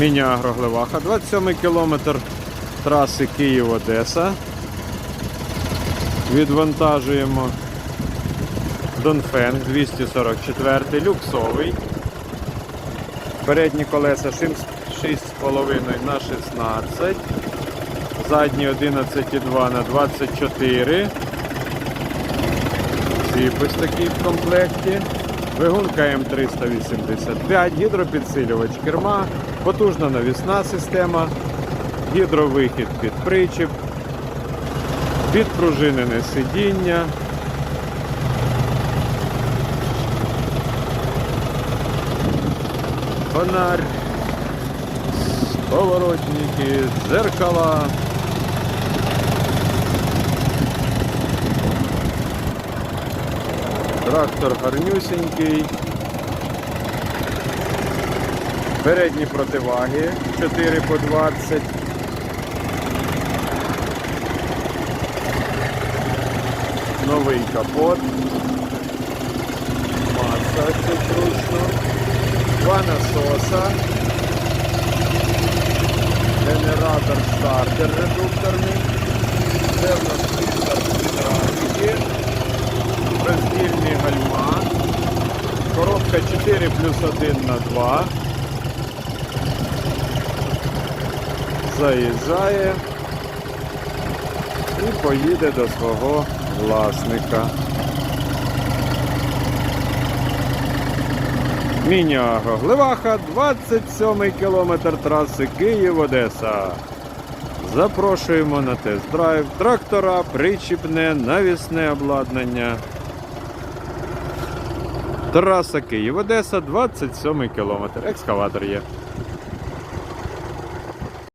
Міні-Агро Глеваха, 27 кілометр траси Київ-Одеса. Відвантажуємо Донфенг 244 люксовий. Передні колеса 6,5 на 16. Задні 11,2 на 24. Ціп ось такий в комплекті. Двигунка М385, гідропідсилювач керма, потужна навісна система, гідровихід під причіп, підпружинене сидіння. Фонарь, поворотники, зеркала. Трактор гарнюсенький. Передні противаги 4 по 20. Новий капот. Маса тут зручно. Два насоса. Генератор стартер редукторний. Коробка 4 плюс 1 на 2. Заїжджає і поїде до свого власника. Міні-Агро Гливаха, 27 кілометр траси Київ-Одеса. Запрошуємо на тест-драйв трактора, причіпне, навісне обладнання. Траса Київ-Одеса, 27 кілометр. Екскаватор є.